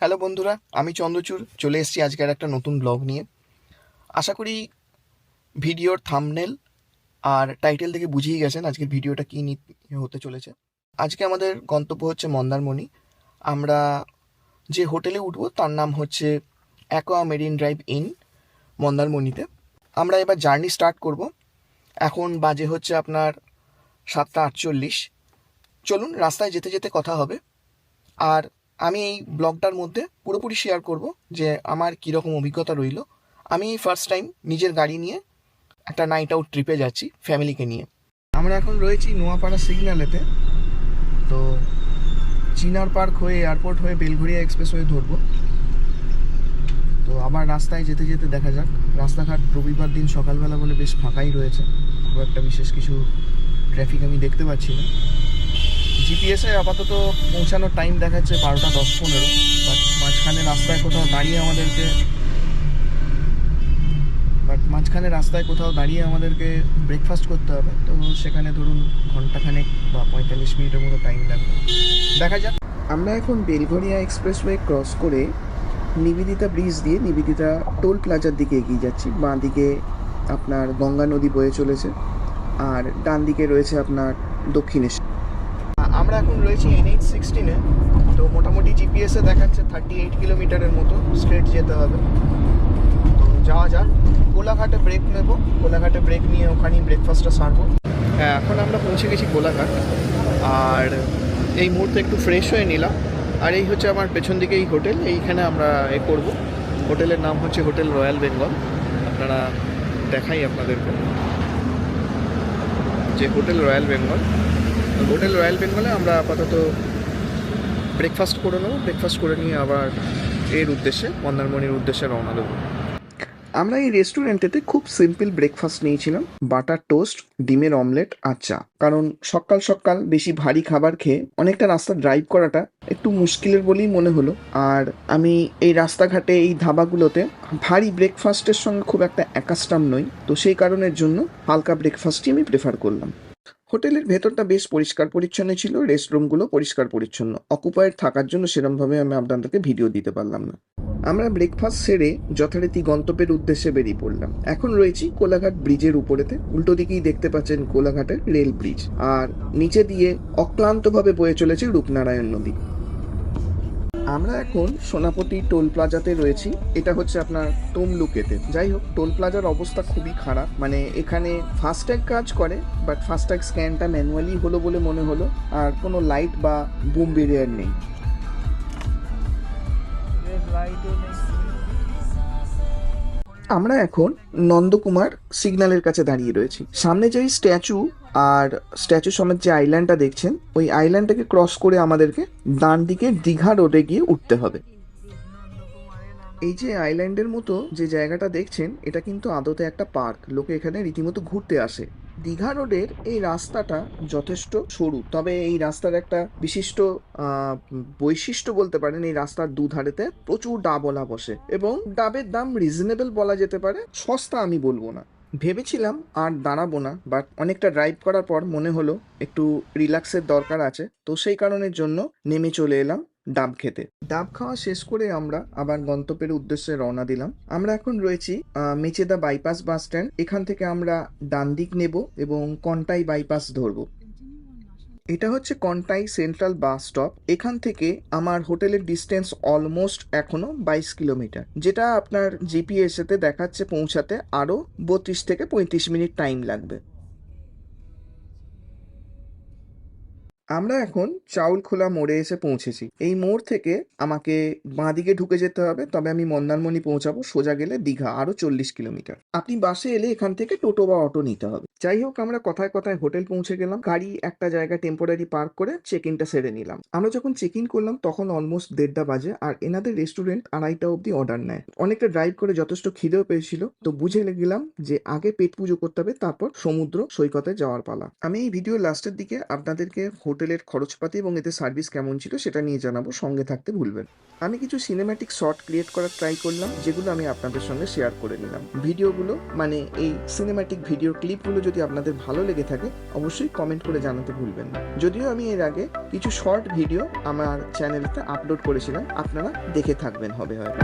Hello বন্ধুরা, আমি চন্দ্রচূড়, চলে এসেছি আজকের একটা নতুন ব্লগ নিয়ে। আশা করি ভিডিওর থামনেল আর টাইটেল থেকে বুঝেই গেছেন আজকের ভিডিওটা কী নিয়ে হতে চলেছে। আজকে আমাদের গন্তব্য হচ্ছে মন্দারমণি। আমরা যে হোটেলে উঠবো তার নাম হচ্ছে অ্যাকোয়া মেরিন ড্রাইভ ইন মন্দারমণিতে। আমরা এবার জার্নি স্টার্ট করব। এখন বাজে হচ্ছে আপনার সাতটা আটচল্লিশ। চলুন রাস্তায় যেতে যেতে কথা হবে। আর আমি এই ব্লগটার মধ্যে পুরোপুরি শেয়ার করব যে আমার কীরকম অভিজ্ঞতা রইল। আমি ফার্স্ট টাইম নিজের গাড়ি নিয়ে একটা নাইট আউট ট্রিপে যাচ্ছি ফ্যামিলিকে নিয়ে। আমরা এখন রয়েছি নোয়াপাড়া সিগন্যালেতে তো চিনার পার্ক হয়ে এয়ারপোর্ট হয়ে বেলঘড়িয়া এক্সপ্রেস হয়ে ধরবো। তো আবার রাস্তায় যেতে যেতে দেখা যাক। রাস্তাঘাট রবিবার দিন সকালবেলা বলে বেশ ফাঁকাই রয়েছে। খুব একটা বিশেষ কিছু ট্রাফিক আমি দেখতে পাচ্ছি না। জিপিএসে আপাতত পৌঁছানোর টাইম দেখাচ্ছে বারোটা দশ পনেরো। বাট মাঝখানে রাস্তায় কোথাও দাঁড়িয়ে আমাদেরকে বাট মাঝখানে রাস্তায় কোথাও দাঁড়িয়ে আমাদেরকে ব্রেকফাস্ট করতে হবে। তো সেখানে ধরুন ঘন্টাখানেক বা পঁয়তাল্লিশ মিনিটের মতো টাইম লাগবে দেখা যাক। আমরা এখন বেলঘরিয়া এক্সপ্রেসওয়ে ক্রস করে নিবেদিতা ব্রিজ দিয়ে নিবেদিতা টোল প্লাজার দিকে এগিয়ে যাচ্ছি। বাঁ দিকে আপনার গঙ্গা নদী বয়ে চলেছে। আর ডান দিকে রয়েছে আপনার দক্ষিণেশ্বর। আমরা এখন রয়েছি এন এইচ সিক্সটিনে তো মোটামুটি জিপিএসে দেখাচ্ছে থার্টি এইট কিলোমিটারের মতো স্ট্রেট যেতে হবে। তো যাওয়া যাক। কোলাঘাটে ব্রেক নেব। কোলাঘাটে ব্রেক নিয়ে ওখানেই ব্রেকফাস্টটা সারবো। হ্যাঁ এখন আমরা পৌঁছে গেছি কোলাঘাট আর এই মুহূর্তে একটু ফ্রেশ হয়ে নিলাম। আর এই হচ্ছে আমার পেছন দিকে এই হোটেল। এইখানে আমরা এ করব। হোটেলের নাম হচ্ছে হোটেল রয়্যাল বেঙ্গল। আপনারা দেখাই আপনাদেরকে। যে hotel royal Bengal. Hotel royal বেঙ্গলে আমরা আপাতত ব্রেকফাস্ট করে নেব। ব্রেকফাস্ট করে নিয়ে আবার এর উদ্দেশ্যে, মন্দারমণির উদ্দেশ্যে রওনা দেবো। আমরা এই রেস্টুরেন্টেতে খুব সিম্পল ব্রেকফাস্ট নিয়েছিলাম। বাটার টোস্ট, ডিমের অমলেট আর চা। কারণ সকাল সকাল বেশি ভারী খাবার খেয়ে অনেকটা রাস্তা ড্রাইভ করাটা একটু মুশকিলের বলেই মনে হলো। আর আমি এই রাস্তাঘাটে, এই ধাবাগুলোতে ভারী ব্রেকফাস্টের সঙ্গে খুব একটা অ্যাকাস্টাম নই। তো সেই কারণের জন্য হালকা ব্রেকফাস্টই আমি প্রেফার করলাম। হোটেলের ভেতরটা বেশ পরিষ্কার পরিচ্ছন্ন ছিল, রেস্টরুমগুলো পরিষ্কার পরিচ্ছন্ন। অকুপায়ের থাকার জন্য সেরমভাবে আমি আপনাদেরকে ভিডিও দিতে পারলাম না। আমরা ব্রেকফাস্ট সেরে যথারীতি গন্তব্যের উদ্দেশ্যে বেরিয়ে পড়লাম। এখন রয়েছি কোলাঘাট ব্রিজের উপরেতে। উল্টো দিকেই দেখতে পাচ্ছেন কোলাঘাটের রেল ব্রিজ। আর নিচে দিয়ে অক্লান্তভাবে বয়ে চলেছে রূপনারায়ণ নদী। আমরা এখন সোনাপতি টোল প্লাজাতে রয়েছি। এটা হচ্ছে আপনার তমলুকেতে। যাই হোক, টোল প্লাজার অবস্থা খুবই খারাপ। মানে এখানে ফাস্ট্যাগ কাজ করে বাট ফাস্ট্যাগ স্ক্যানটা ম্যানুয়ালি হলো বলে মনে হলো, আর কোনো লাইট বা বুম বেরিয়ার নেই। আমরা এখন নন্দকুমার সিগন্যালের কাছে দাঁড়িয়ে রয়েছি। সামনে যে স্ট্যাচু আর স্ট্যাচু সমেত যে আইল্যান্ডটা দেখছেন, ওই আইল্যান্ডটাকে ক্রস করে আমাদেরকে ডান দিকে দীঘা রোডে গিয়ে উঠতে হবে। এই যে আইল্যান্ডের মতো যে জায়গাটা দেখছেন, এটা কিন্তু আদতে একটা পার্ক। লোকে এখানে রীতিমতো ঘুরতে আসে। দীঘা রোডের এই রাস্তাটা যথেষ্ট সরু। তবে এই রাস্তার একটা বিশিষ্ট বৈশিষ্ট্য বলতে পারেন, এই রাস্তার দুধারেতে প্রচুর ডাবলা বসে এবং ডাবের দাম রিজনেবল বলা যেতে পারে, সস্তা আমি বলব না। ভেবেছিলাম আর দাঁড়াবো না বাট অনেকটা ড্রাইভ করার পর মনে হলো একটু রিল্যাক্সের দরকার আছে, তো সেই কারণের জন্য নেমে চলে এলাম ডাব খেতে। ডাব খাওয়া শেষ করে আমরা আবার গন্তব্যের উদ্দেশ্যে রওনা দিলাম। আমরা এখন রয়েছি মেচেদা বাইপাস বাস স্ট্যান্ড। এখান থেকে আমরা ডান দিক নেব এবং কন্টাই বাইপাস ধরবো। এটা হচ্ছে কন্টাই সেন্ট্রাল বাস স্টপ। এখান থেকে আমার হোটেলের ডিস্টেন্স অলমোস্ট এখনও বাইশ কিলোমিটার, যেটা আপনার জিপিএসেতে দেখাচ্ছে পৌঁছাতে আরও বত্রিশ থেকে পঁয়ত্রিশ মিনিট টাইম লাগবে। আমরা এখন চাউলখোলা মোড়ে এসে পৌঁছেছি। এই মোড় থেকে আমাকে বাঁদিকে ঢুকে যেতে হবে, তবে আমি মন্দারমণি পৌঁছাবো সোজা গেলে দীঘা, আরও চল্লিশ কিলোমিটার। আপনি বাসে এলে এখান থেকে টোটো বা অটো নিতে হবে। যাই হোক, আমরা কথায় কথায় হোটেল পৌঁছে গেলাম। গাড়ি একটা জায়গায় টেম্পোরারি পার্ক করে চেক ইনটা সেরে নিলাম। আমরা যখন চেক ইন করলাম, তখন অলমোস্ট দেড়টা বাজে আর এনাদের রেস্টুরেন্ট আড়াইটা অবধি অর্ডার নেয়। অনেকটা ড্রাইভ করে যথেষ্ট খিদেও পেয়েছিল, তো বুঝে গেলাম যে আগে পেট পুজো করতে হবে, তারপর সমুদ্র সৈকতে যাওয়ার পালা। আমি এই ভিডিও লাস্টের দিকে আপনাদেরকে হোটেল হোটেলের খরচপাতি এবং এতে সার্ভিস কেমন ছিল সেটা নিয়ে জানাব, সঙ্গে থাকতে ভুলবেন আমি কিছু সিনেম্যাটিক শর্ট ক্রিয়েট করার ট্রাই করলাম, যেগুলো আমি আপনাদের সঙ্গে শেয়ার করে নিলাম। ভিডিওগুলো মানে এই সিনেম্যাটিক ভিডিও ক্লিপগুলো যদি আপনাদের ভালো লেগে থাকে, অবশ্যই কমেন্ট করে জানাতে ভুলবেন না। যদিও আমি এর আগে কিছু শর্ট ভিডিও আমার চ্যানেলতে আপলোড করেছিলাম, আপনারা দেখে থাকবেন হবে হয়তো।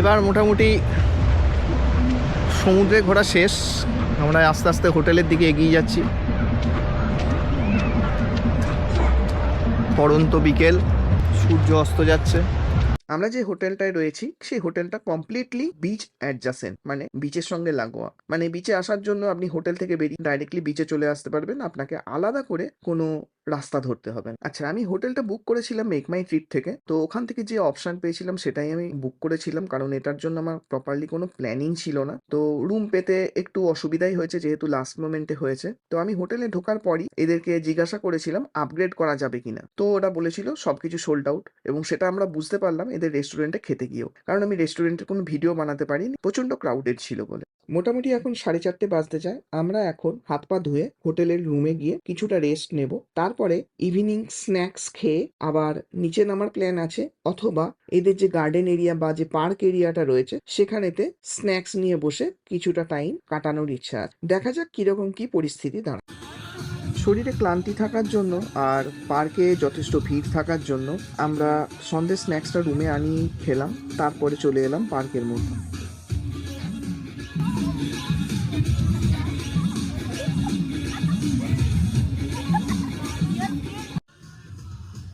এবার মোটামুটি সমুদ্রে ঘোরা শেষ। আমরা আস্তে আস্তে হোটেলের দিকে এগিয়ে যাচ্ছি। পড়ন্ত বিকেল, সূর্য অস্ত যাচ্ছে। আমরা যে হোটেলটায় রয়েছি, সেই হোটেলটা কমপ্লিটলি বিচ অ্যাডজাসেন্ট মানে বিচের সঙ্গে লাগোয়া। মানে বিচে আসার জন্য আপনি হোটেল থেকে বেরিয়ে ডাইরেক্টলি বিচে চলে আসতে পারবেন। আপনাকে আলাদা করে কোনো রাস্তা ধরতে হবে। আচ্ছা আমি হোটেলটা বুক করেছিলাম মেক মাই ট্রিপ থেকে। তো ওখান থেকে যে অপশন পেয়েছিলাম সেটাই আমি বুক করেছিলাম। কারণ এটার জন্য আমার প্রপারলি কোনো প্ল্যানিং ছিল না। তো রুম পেতে একটু অসুবিধাই হয়েছে যেহেতু লাস্ট মোমেন্টে হয়েছে। তো আমি হোটেলে ঢোকার পরই এদেরকে জিজ্ঞাসা করেছিলাম আপগ্রেড করা যাবে কিনা? তো ওরা বলেছিল, সবকিছু সোল্ড আউট এবং সেটা আমরা বুঝতে পারলাম, এদের রেস্টুরেন্টে খেতে গিয়েও। কারণ আমি রেস্টুরেন্টের কোনো ভিডিও বানাতে পারিনি। প্রচণ্ড ক্রাউডেড ছিল বলে। মোটামুটি এখন সাড়ে চারটে বাজতে যায়। আমরা এখন হাত পা ধুয়ে হোটেলের রুমে গিয়ে কিছুটা রেস্ট নেব। তারপরে ইভিনিং স্ন্যাক্স খেয়ে আবার নিচে নামার প্ল্যান আছে অথবা এদের যে গার্ডেন এরিয়া বা যে পার্ক এরিয়াটা রয়েছে সেখানেতে স্ন্যাক্স নিয়ে বসে কিছুটা টাইম কাটানোর ইচ্ছা আছে। দেখা যাক কীরকম কি পরিস্থিতি দাঁড়ায়। শরীরে ক্লান্তি থাকার জন্য আর পার্কে যথেষ্ট ভিড় থাকার জন্য আমরা সন্ধ্যে স্ন্যাক্সটা রুমে আনিয়ে খেলাম। তারপরে চলে এলাম পার্কের মধ্যে।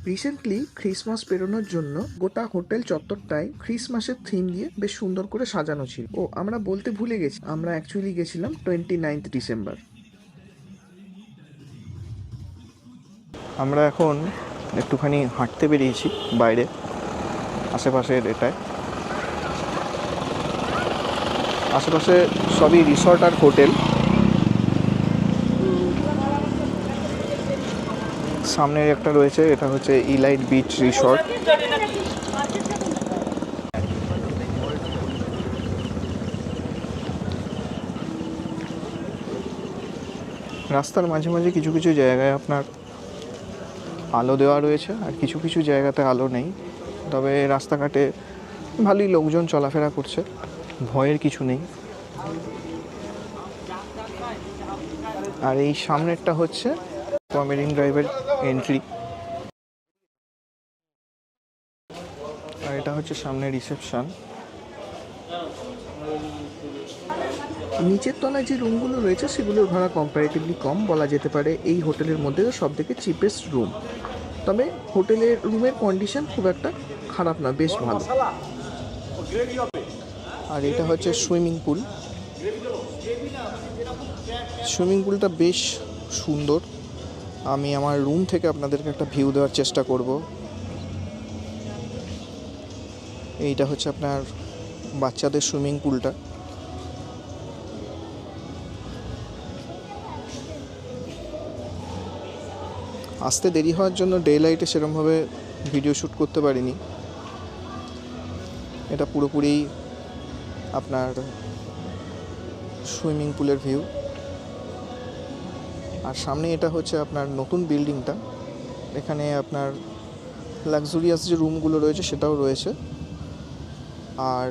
রিসেন্টলি ক্রিসমাস পেরোনোর জন্য গোটা হোটেল চত্বরটায় ক্রিসমাসের থিম দিয়ে বেশ সুন্দর করে সাজানো ছিল। ও, আমরা বলতে ভুলে গেছি, আমরা অ্যাকচুয়ালি গেছিলাম টোয়েন্টি নাইন্থ ডিসেম্বর আমরা এখন একটুখানি হাঁটতে বেরিয়েছি বাইরে, আশেপাশের এটায়। আশেপাশে সবই রিসর্ট আর হোটেল। সামনের একটা রয়েছে, এটা হচ্ছে ইলাইট বিচ রিসর্ট রাস্তার মাঝে মাঝে কিছু কিছু জায়গায় আপনার আলো দেওয়া রয়েছে, আর কিছু কিছু জায়গাতে আলো নেই। তবে রাস্তাঘাটে ভালোই লোকজন চলাফেরা করছে, ভয়ের কিছু নেই। আর এই সামনেরটা হচ্ছে মেরিন ড্রাইভের এন্ট্রি আর এটা হচ্ছে সামনে রিসেপশন নিচের তলায় যে রুমগুলো রয়েছে, সেগুলোর ভাড়া কম্পারেটিভলি কম বলা যেতে পারে। এই হোটেলের মধ্যে সব থেকে চিপেস্ট রুম তবে হোটেলের রুমের কন্ডিশন খুব একটা খারাপ না, বেশ ভালো। আর এটা হচ্ছে সুইমিং পুল। সুইমিং পুলটা বেশ সুন্দর। আমি আমার রুম থেকে আপনাদেরকে একটা ভিউ দেওয়ার চেষ্টা করব। এইটা হচ্ছে আপনার বাচ্চাদের সুইমিং পুলটা আসতে দেরি হওয়ার জন্য ডে লাইটে সেরকমভাবে ভিডিও শ্যুট করতে পারিনি। এটা পুরোপুরি আপনার সুইমিং পুলের ভিউ আর সামনে এটা হচ্ছে আপনার নতুন বিল্ডিংটা। এখানে আপনার লাক্সুরিয়াস যে রুমগুলো রয়েছে সেটাও রয়েছে। আর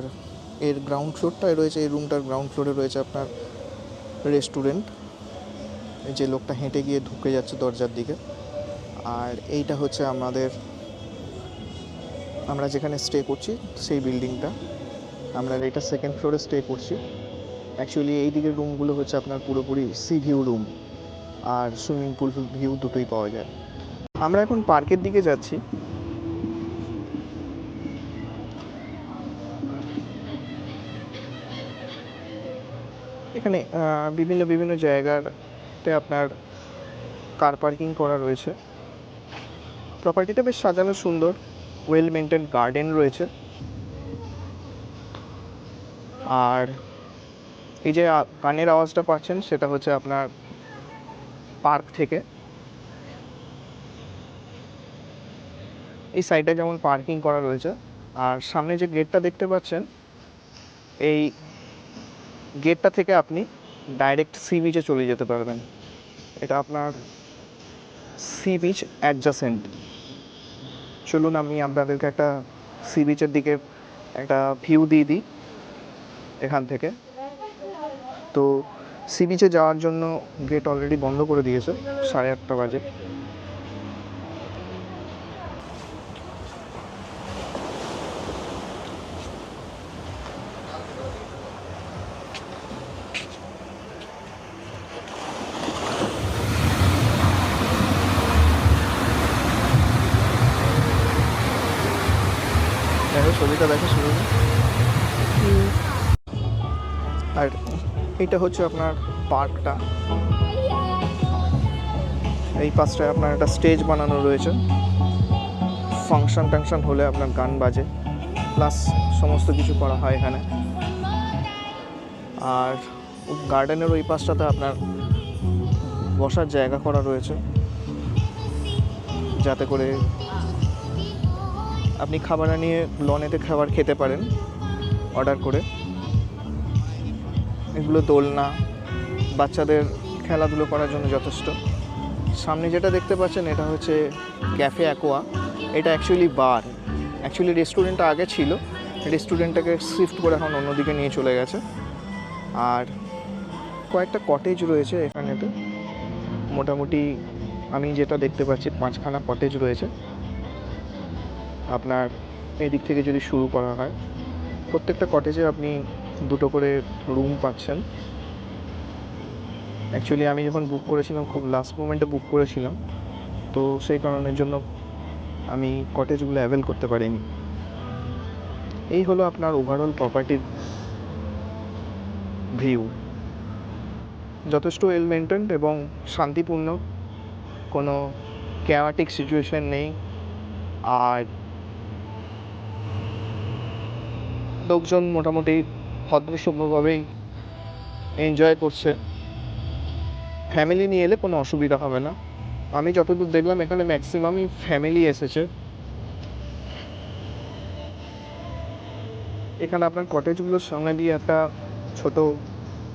এর গ্রাউন্ড ফ্লোরটায় রয়েছে, এই রুমটার গ্রাউন্ড ফ্লোরে রয়েছে আপনার রেস্টুরেন্ট এই যে লোকটা হেঁটে গিয়ে ঢুকে যাচ্ছে দরজার দিকে। আর এইটা হচ্ছে আমাদের, আমরা যেখানে স্টে করছি সেই বিল্ডিংটা। আমরা এটা সেকেন্ড ফ্লোরে স্টে করছি। অ্যাকচুয়ালি এই দিকের রুমগুলো হচ্ছে আপনার পুরোপুরি সি ভিউ রুম আর সুইমিং পুল ভিউ দুটোই পাওয়া যায়। আমরা এখন পার্কের দিকে যাচ্ছি। এখানে বিভিন্ন বিভিন্ন জায়গাতে আপনার কার পার্কিং করা রয়েছে। প্রপার্টিটা বেশ সাজানো সুন্দর। ওয়েল মেনটেন গার্ডেন রয়েছে। আর এই যে কানের আওয়াজটা পাচ্ছেন, সেটা হচ্ছে আপনার পার্ক থেকে। এই সাইডে যেমন পার্কিং করা রয়েছে, আর সামনে যে গেটটা দেখতে পাচ্ছেন, এই গেটটা থেকে আপনি ডাইরেক্ট সি বিচে চলে যেতে পারবেন। এটা আপনার সি বিচ অ্যাডজাসেন্ট চলুন আমি আপনাদেরকে একটা সি বিচের দিকে একটা ভিউ দিয়ে দিই এখান থেকে। তো সি বিচে যাওয়ার জন্য গেট অলরেডি বন্ধ করে দিয়েছে সাড়ে আটটা বাজে। ছবিটা দেখো শুরু আর এটা হচ্ছে আপনার পার্কটা। এই পাশটায় আপনার একটা স্টেজ বানানো রয়েছে। ফাংশন টাংশন হলে আপনার গান বাজে। প্লাস সমস্ত কিছু করা হয় এখানে। আর গার্ডেনের ওই পাশটাতে আপনার বসার জায়গা করা রয়েছে। যাতে করে আপনি খাবার নিয়ে লনেতে খাবার খেতে পারেন। অর্ডার করে। এগুলো দোলনা, বাচ্চাদের খেলাধুলো করার জন্য যথেষ্ট। সামনে যেটা দেখতে পাচ্ছেন এটা হচ্ছে ক্যাফে অ্যাকোয়া এটা অ্যাকচুয়ালি বার অ্যাকচুয়ালি রেস্টুরেন্টটা আগে ছিল। রেস্টুরেন্টটাকে শিফট করে এখন অন্যদিকে নিয়ে চলে গেছে। আর কয়েকটা কটেজ রয়েছে এখানেতে। মোটামুটি আমি যেটা দেখতে পাচ্ছি, পাঁচখানা কটেজ রয়েছে। আপনার এদিক থেকে যদি শুরু করা হয়, প্রত্যেকটা কটেজে আপনি দুটো করে রুম পাচ্ছেন। অ্যাকচুয়ালি আমি যখন বুক করেছিলাম, খুব লাস্ট মোমেন্টে বুক করেছিলাম, তো সেই কারণের জন্য আমি কটেজগুলো অ্যাভেল করতে পারিনি। এই হলো আপনার ওভারঅল প্রপার্টির ভিউ যথেষ্ট ওয়েল মেনটেন্ড এবং শান্তিপূর্ণ। কোনো ক্যাওয়াটিক সিচুয়েশন নেই। আর লোকজন মোটামুটি ভদ্রসভ্যভাবেই এনজয় করছে। ফ্যামিলি নিয়ে এলে কোনো অসুবিধা হবে না। আমি যতদূর দেখলাম, এখানে ম্যাক্সিমামই ফ্যামিলি এসেছে। এখানে আপনার কটেজগুলোর সঙ্গে দিয়ে একটা ছোট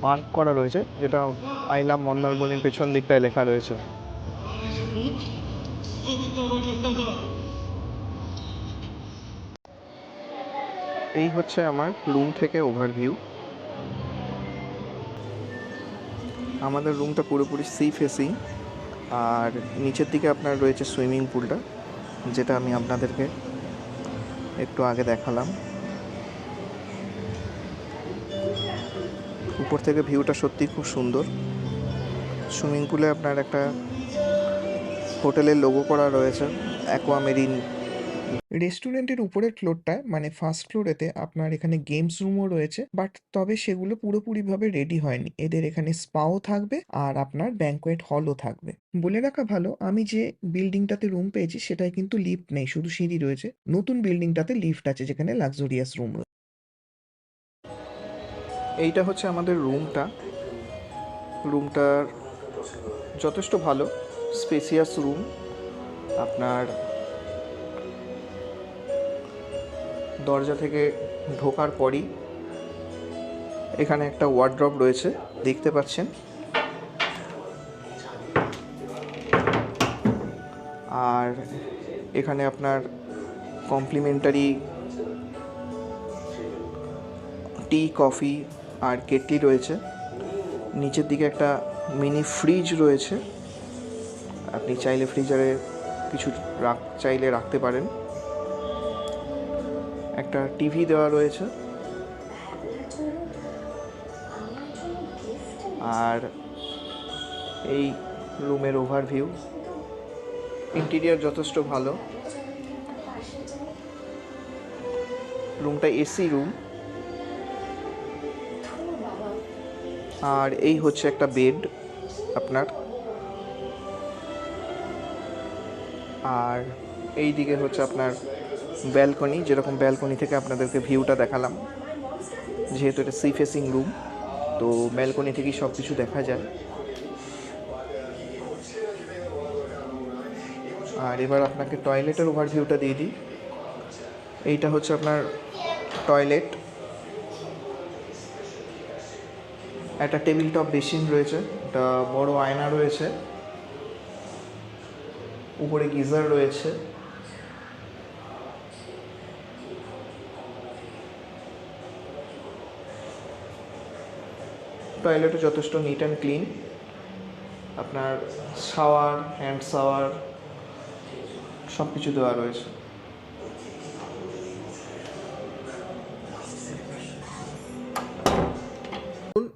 পার্ক করা রয়েছে, যেটা আইলাম মন্দারমণির পেছন দিকটায় লেখা রয়েছে। এই হচ্ছে আমার রুম থেকে ওভারভিউ আমাদের রুমটা পুরোপুরি সি ফেসিং আর নিচের দিকে আপনার রয়েছে সুইমিং পুলটা যেটা আমি আপনাদেরকে একটু আগে দেখালাম। উপর থেকে ভিউটা সত্যি খুব সুন্দর। সুইমিং পুলে আপনার একটা হোটেলের লোগো করা রয়েছে অ্যাকোয়ামেরিন রেস্টুরেন্টের উপরের ফ্লোরটায় মানে ফার্স্ট ফ্লোরেতে আপনার এখানে গেমস রুমও রয়েছে বাট তবে সেগুলো পুরোপুরিভাবে রেডি হয়নি। এদের এখানে স্পাও থাকবে আর আপনার ব্যাঙ্কোয়েট হলও থাকবে। বলে রাখা ভালো, আমি যে বিল্ডিংটাতে রুম পেয়েছি, সেটায় কিন্তু লিফট নেই, শুধু সিঁড়ি রয়েছে। নতুন বিল্ডিংটাতে লিফট আছে, যেখানে লাক্সুরিয়াস রুম রয়েছে। এইটা হচ্ছে আমাদের রুমটা রুমটার যথেষ্ট ভালো স্পেসিয়াস রুম আপনার দরজা থেকে ঢোকার পরই এখানে একটা ওয়ার্ড্রপ রয়েছে, দেখতে পাচ্ছেন। আর এখানে আপনার কমপ্লিমেন্টারি টি কফি আর কেটলি রয়েছে। নিচের দিকে একটা মিনি ফ্রিজ রয়েছে। আপনি চাইলে ফ্রিজারে কিছু রাখ, চাইলে রাখতে পারেন। একটা টিভি দেওয়া রয়েছে। আর এই রুমের ওভারভিউ ইন্টেরিয়ার যথেষ্ট ভালো। রুমটা এসি রুম আর এই হচ্ছে একটা বেড আপনার। আর এই দিকে হচ্ছে আপনার ব্যালকনি যেরকম ব্যালকনি থেকে আপনাদেরকে ভিউটা দেখালাম, যেহেতু এটা সি ফেসিং রুম তো ব্যালকনি থেকেই সব কিছু দেখা যায়। আর এবার আপনাকে টয়লেটের ওভারভিউটা দিয়ে দিই। এইটা হচ্ছে আপনার টয়লেট একটা টেবিল টপ বেসিন রয়েছে, একটা বড় আয়না রয়েছে। উপরে গিজার রয়েছে। টয়লেটও যথেষ্ট নিট অ্যান্ড ক্লিন আপনার শাওয়ার হ্যান্ড শাওয়ার সব কিছু দেওয়া রয়েছে।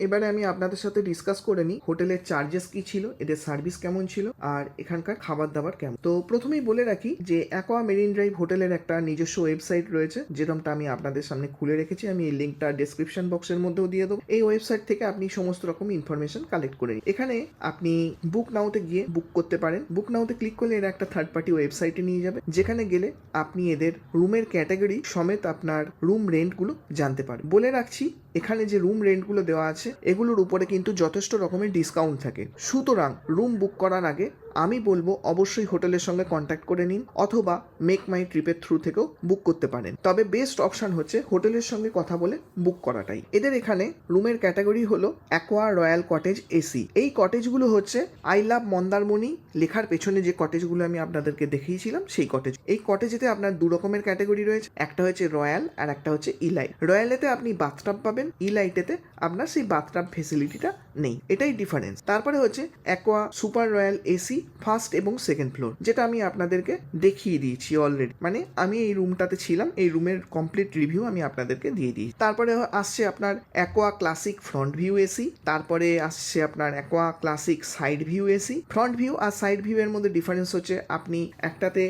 এবারে আমি আপনাদের সাথে ডিসকাস করে নিই হোটেলের চার্জেস কি ছিল, এদের সার্ভিস কেমন ছিল, আর এখানকার খাবার দাবার কেমন। তো প্রথমেই বলে রাখি যে অ্যাকোয়া মেরিন ড্রাইভ হোটেলের একটা নিজস্ব ওয়েবসাইট রয়েছে যেরকমটা আমি আপনাদের সামনে খুলে রেখেছি, আমি এই লিঙ্কটা ডেসক্রিপশন বক্সের মধ্যেও দিয়ে দেবো। এই ওয়েবসাইট থেকে আপনি সমস্ত রকম ইনফরমেশন কালেক্ট করে নিন। এখানে আপনি বুক নাওতে গিয়ে বুক করতে পারেন। বুক নাওতে ক্লিক করলে এরা একটা থার্ড পার্টি ওয়েবসাইটে নিয়ে যাবে, যেখানে গেলে আপনি এদের রুমের ক্যাটাগরি সমেত আপনার রুম রেন্টগুলো জানতে পারেন বলে রাখছি এখানে যে রুম রেন্টগুলো দেওয়া আছে, এগুলোর উপরে কিন্তু যথেষ্ট রকমের ডিসকাউন্ট থাকে। সুতরাং রুম বুক করার আগে আমি বলব অবশ্যই হোটেলের সঙ্গে কন্ট্যাক্ট করে নিন অথবা মেক মাই ট্রিপের থ্রু থেকেও বুক করতে পারেন। তবে বেস্ট অপশন হচ্ছে হোটেলের সঙ্গে কথা বলে বুক করাটাই। এদের এখানে রুমের ক্যাটাগরি হলো অ্যাকোয়া রয়্যাল কটেজ এসি এই কটেজগুলো হচ্ছে আই লাভ মন্দারমণি লেখার পেছনে যে কটেজগুলো আমি আপনাদেরকে দেখিয়েছিলাম, সেই কটেজ এই কটেজেতে আপনার দু রকমের ক্যাটাগরি রয়েছে। একটা হচ্ছে রয়্যাল আর একটা হচ্ছে ইলাইট রয়্যালেতে আপনি বাথটাব পাবেন ইলাইটেতে আপনার সেই বাথটাব ফেসিলিটিটা নেই। এটাই ডিফারেন্স তারপরে হচ্ছে aqua super royal AC first এবং সেকেন্ড ফ্লোর যেটা আমি আপনাদেরকে দেখিয়ে দিয়েছি অলরেডি মানে আমি এই রুমটাতে ছিলাম, এই রুমের কমপ্লিট রিভিউ আমি আপনাদেরকে দিয়ে দিই তারপরে আসছে আপনার aqua classic front view AC তারপরে আসছে আপনার aqua classic side view AC front view আর সাইড ভিউ এর মধ্যে ডিফারেন্স হচ্ছে, আপনি একটাতে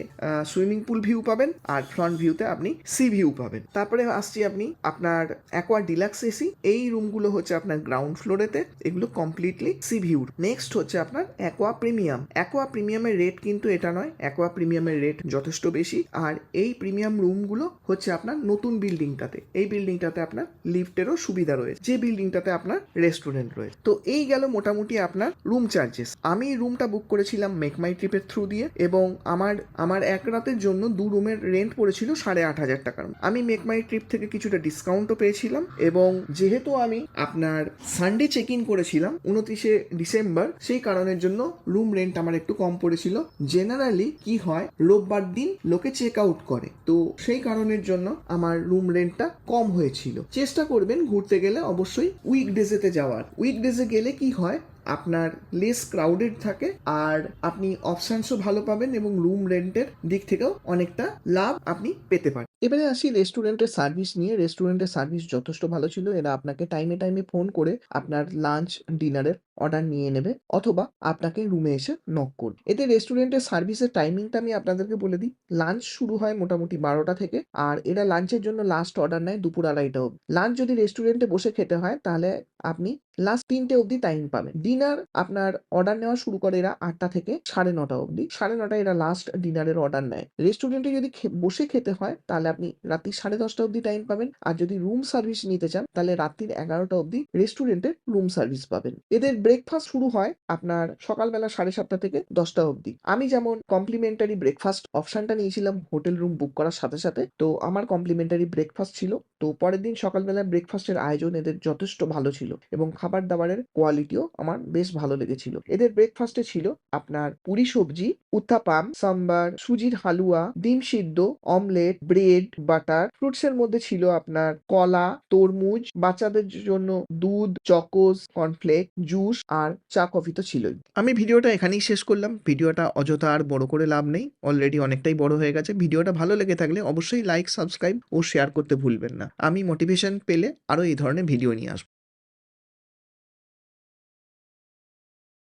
সুইমিং পুল ভিউ পাবেন আর ফ্রন্ট ভিউতে আপনি সি ভিউ পাবেন। তারপরে আসছি আপনি আপনার অ্যাকোয়া ডিলাক্স এসি এই রুমগুলো হচ্ছে আপনার গ্রাউন্ড ফ্লোরেতে এগুলো কমপ্লিটলি সি ভিউ নেক্সট হচ্ছে আপনার অ্যাকোয়া প্রিমিয়াম অ্যাকোয়া প্রিমিয়ামের রেট কিন্তু এটা নয়। অ্যাকোয়া প্রিমিয়ামের রেট যথেষ্ট বেশি। আর এই প্রিমিয়াম রুমগুলো হচ্ছে আপনার নতুন বিল্ডিংটাতে এই বিল্ডিংটাতে আপনার লিফটেরও সুবিধা রয়েছে। যে বিল্ডিংটাতে আপনার রেস্টুরেন্ট রয়েছে। তো এই গেল মোটামুটি আপনার রুম চার্জেস আমি রুমটা বুক করেছিলাম মেক মাই ট্রিপের থ্রু দিয়ে এবং আমার আমার এক রাতের জন্য দু রুমের রেন্ট পড়েছিল সাড়ে আট হাজার টাকার আমি মেক মাই ট্রিপ থেকে কিছুটা ডিসকাউন্টও পেয়েছিলাম এবং যেহেতু আমি আপনার সানডে চেক ইন করেছিলাম, উনত্রিশে ডিসেম্বর, সেই কারণের জন্য রুম রেন্ট আমার একটু কম পড়েছিল। জেনারেলি কি হয়, রোববার দিন লোকে চেক আউট করে। তো সেই কারণের জন্য আমার রুম রেন্টটা কম হয়েছিল। চেষ্টা করবেন ঘুরতে গেলে অবশ্যই উইকডেজেতে যাওয়ার। উইকডেজে গেলে কি হয়, আপনার লেস ক্রাউডেড থাকে আর আপনি অপশানসও ভালো পাবেন এবং রুম রেন্টের দিক থেকেও অনেকটা লাভ আপনি পেতে পারেন। এবারে আসি রেস্টুরেন্টের সার্ভিস নিয়ে। রেস্টুরেন্টের সার্ভিস যথেষ্ট ভালো ছিল। এরা আপনাকে টাইমে টাইমে ফোন করে আপনার লাঞ্চ ডিনারের অর্ডার নিয়ে নেবে অথবা আপনাকে রুমে এসে নক করবে। এতে রেস্টুরেন্টের সার্ভিসের টাইমিংটা আমি আপনাদেরকে বলে দিই। লাঞ্চ শুরু হয় মোটামুটি বারোটা থেকে আর এরা লাঞ্চের জন্য লাস্ট অর্ডার নেয় দুপুর আড়াইটা অবধি। লাঞ্চ যদি রেস্টুরেন্টে বসে খেতে হয় তাহলে আপনি লাস্ট তিনটে অবধি টাইম পাবেন। ডিনার আপনার অর্ডার নেওয়া শুরু করে এরা আটটা থেকে সাড়ে নটা অবধি। সাড়ে নটায় এরা লাস্ট ডিনারের অর্ডার নেয়। রেস্টুরেন্টে যদি বসে খেতে হয় তাহলে আপনি রাত্রি সাড়ে দশটা অবধি টাইম পাবেন। আর যদি রুম সার্ভিস নিতে চান তাহলে রাত্রির এগারোটা অবধি রেস্টুরেন্টের রুম সার্ভিস পাবেন। এদের ব্রেকফাস্ট শুরু হয় আপনার সকালবেলা সাড়ে সাতটা থেকে দশটা অবধি। আমি যেমন কমপ্লিমেন্টারি ব্রেকফাস্ট অপশানটা নিয়েছিলাম হোটেল রুম বুক করার সাথে সাথে। তো আমার কমপ্লিমেন্টারি ব্রেকফাস্ট ছিল তো পরের দিন সকালবেলা ব্রেকফাস্টের আয়োজন এদের যথেষ্ট ভালো ছিল এবং খাবার দাবারের কোয়ালিটিও আমার বেশ ভালো লেগেছিল। এদের ব্রেকফাস্টে ছিল আপনার পুরি সবজি, উত্তাপাম, সাম্বার, সুজির হালুয়া, ডিম সিদ্ধ অমলেট ব্রেড বাটার ফ্রুটস এর মধ্যে ছিল আপনার কলা, তরমুজ, বাচ্চাদের জন্য দুধ, চকোস কর্নফ্লেক জুস আর চা কফি তো ছিলই। আমি ভিডিওটা এখানেই শেষ করলাম। ভিডিওটা অযথা আর বড় করে লাভ নেই। অলরেডি অনেকটাই বড় হয়ে গেছে। ভিডিওটা ভালো লেগে থাকলে অবশ্যই লাইক সাবস্ক্রাইব ও শেয়ার করতে ভুলবেন না। আমি মোটিভেশন পেলে আরও এই ধরনের ভিডিও নিয়ে আসব।